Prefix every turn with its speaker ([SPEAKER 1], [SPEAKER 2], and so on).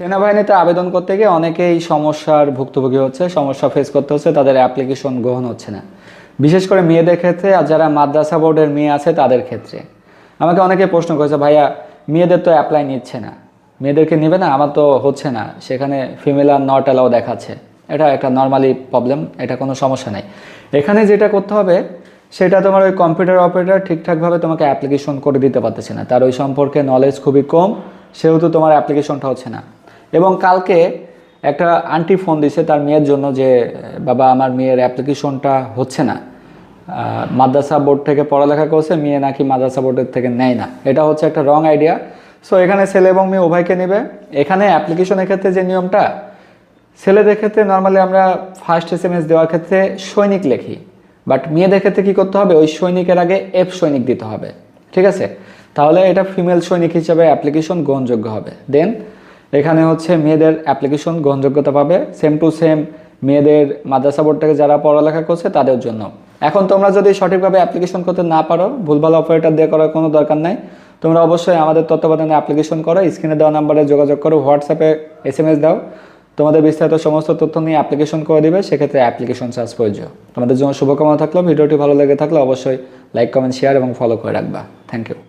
[SPEAKER 1] সেনাবাহিনীতে আবেদন করতে গিয়ে অনেকেই সমস্যার ভুক্তভোগী হচ্ছে, সমস্যা ফেস করতে হচ্ছে, তাদের অ্যাপ্লিকেশন গ্রহণ হচ্ছে না। বিশেষ করে মেয়েদের ক্ষেত্রে আর যারা মাদ্রাসা বোর্ডের মেয়ে আছে তাদের ক্ষেত্রে। আমাকে অনেকে প্রশ্ন করেছে, ভাইয়া, মেয়েদের তো অ্যাপ্লাই নিচ্ছে না। মেয়েদেরকে নেবে না? আমার তো হচ্ছে না। সেখানে ফিমেল আর নট অ্যালাও দেখাচ্ছে। এটা একটা নর্মালি প্রবলেম এটা কোনো সমস্যা নেই। এখানে যেটা করতে হবে, সেটা তোমার ওই কম্পিউটার অপারেটর ঠিকঠাকভাবে তোমাকে অ্যাপ্লিকেশন করে দিতে পারতেছে না। তার ওই সম্পর্কে নলেজ খুবই কম, সেহেতু তোমার অ্যাপ্লিকেশনটা হচ্ছে না। এবং কালকে একটা আন্টি ফোন দিছে তার মেয়ের জন্য যে, বাবা, আমার মেয়ের অ্যাপ্লিকেশনটা হচ্ছে না। মাদ্রাসা বোর্ড থেকে পড়ালেখা করছে, মেয়ে নাকি মাদ্রাসা বোর্ডের থেকে নেয় না। এটা হচ্ছে একটা রং আইডিয়া। সো এখানে ছেলে এবং মেয়ে উভয়কে নেবে। এখানে অ্যাপ্লিকেশনের ক্ষেত্রে যে নিয়মটা, ছেলেদের ক্ষেত্রে নর্মালি আমরা ফার্স্ট এস এম এস দেওয়ার ক্ষেত্রে সৈনিক লেখি। বাট মেয়েদের ক্ষেত্রে কী করতে হবে? ওই সৈনিকের আগে এফ সৈনিক দিতে হবে। ঠিক আছে? তাহলে এটা ফিমেল সৈনিক হিসাবে অ্যাপ্লিকেশন গ্রহণযোগ্য হবে। দেন এখানে হচ্ছে মেয়েদের অ্যাপ্লিকেশন গ্রহণযোগ্যতা পাবে। সেম টু সেম মেয়েদের মাদ্রাসা বোর্ড থেকে যারা পড়ালেখা করছে তাদের জন্য। এখন তোমরা যদি সঠিকভাবে অ্যাপ্লিকেশন করতে না পারো, ভুলভাল অপারেটর দিয়ে করার কোনো দরকার নাই। তোমরা অবশ্যই আমাদের তত্ত্বাবধানে অ্যাপ্লিকেশন করো স্ক্রিনে দেওয়া নাম্বারে যোগাযোগ করো হোয়াটসঅ্যাপে এস এম এস দাও। তোমাদের বিস্তারিত সমস্ত তথ্য নিয়ে অ্যাপ্লিকেশন করে দিবে, সেক্ষেত্রে অ্যাপ্লিকেশন চার্জ প্রয়োজন তোমাদের জন্য শুভকামনা থাকল, ভিডিওটি ভালো লেগে থাকলে অবশ্যই লাইক কমেন্ট শেয়ার এবং ফলো করে রাখবা। Thank you